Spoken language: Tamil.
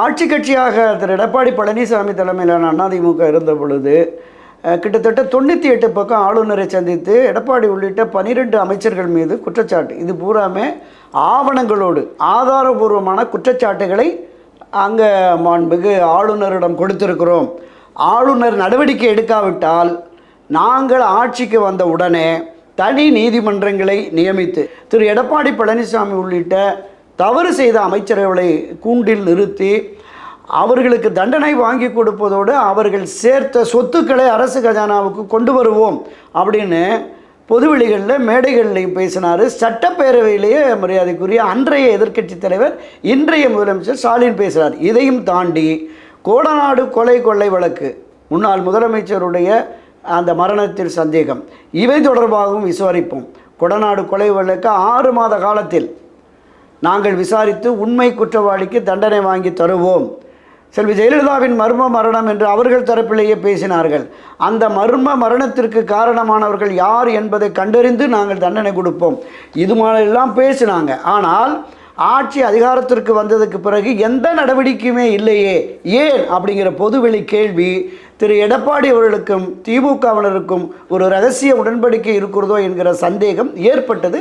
ஆட்சி கட்சியாக திரு எடப்பாடி பழனிசாமி தலைமையிலான அதிமுக இருந்த பொழுது கிட்டத்தட்ட தொண்ணூற்றி எட்டு பக்கம் ஆளுநரை சந்தித்து எடப்பாடி உள்ளிட்ட பனிரெண்டு அமைச்சர்கள் மீது குற்றச்சாட்டு. இது பூராமே ஆவணங்களோடு ஆதாரபூர்வமான குற்றச்சாட்டுகளை அங்கே மாண்புக்கு ஆளுநரிடம் கொடுத்திருக்கிறோம். ஆளுநர் நடவடிக்கை எடுக்காவிட்டால் நாங்கள் ஆட்சிக்கு வந்த உடனே தனி நீதிமன்றங்களை நியமித்து திரு எடப்பாடி பழனிசாமி உள்ளிட்ட தவறு செய்த அமைச்சர்களை கூண்டில் நிறுத்தி அவர்களுக்கு தண்டனை வாங்கி கொடுப்பதோடு அவர்கள் சேர்த்த சொத்துக்களை அரசு கஜானாவுக்கு கொண்டு வருவோம் அப்படின்னு பொதுவெளிகளில் மேடைகள்லையும் பேசினார். சட்டப்பேரவையிலேயே மரியாதைக்குரிய அன்றைய எதிர்க்கட்சித் தலைவர் இன்றைய முதலமைச்சர் ஸ்டாலின் பேசுகிறார் இதையும் தாண்டி கோடநாடு கொலை கொள்ளை வழக்கு முன்னாள் முதலமைச்சருடைய அந்த மரணத்தில் சந்தேகம். இவை தொடர்பாகவும் விசாரிப்போம். கொடநாடு கொலை வழக்கு ஆறு மாத காலத்தில் நாங்கள் விசாரித்து உண்மை குற்றவாளிக்கு தண்டனை வாங்கி தருவோம். செல்வி ஜெயலலிதாவின் மர்ம மரணம் என்று அவர்கள் தரப்பிலேயே பேசினார்கள். அந்த மர்ம மரணத்திற்கு காரணமானவர்கள் யார் என்பதை கண்டறிந்து நாங்கள் தண்டனை கொடுப்போம். இது மாதிரிலாம் பேசினாங்க. ஆனால் ஆட்சி அதிகாரத்திற்கு வந்ததுக்கு பிறகு எந்த நடவடிக்கையுமே இல்லையே ஏன் அப்படிங்கிற பொதுவெளி கேள்வி திரு எடப்பாடி அவர்களுக்கும் திமுகவினருக்கும் ஒரு ரகசிய உடன்படிக்கை இருக்கிறதோ என்கிற சந்தேகம் ஏற்பட்டது.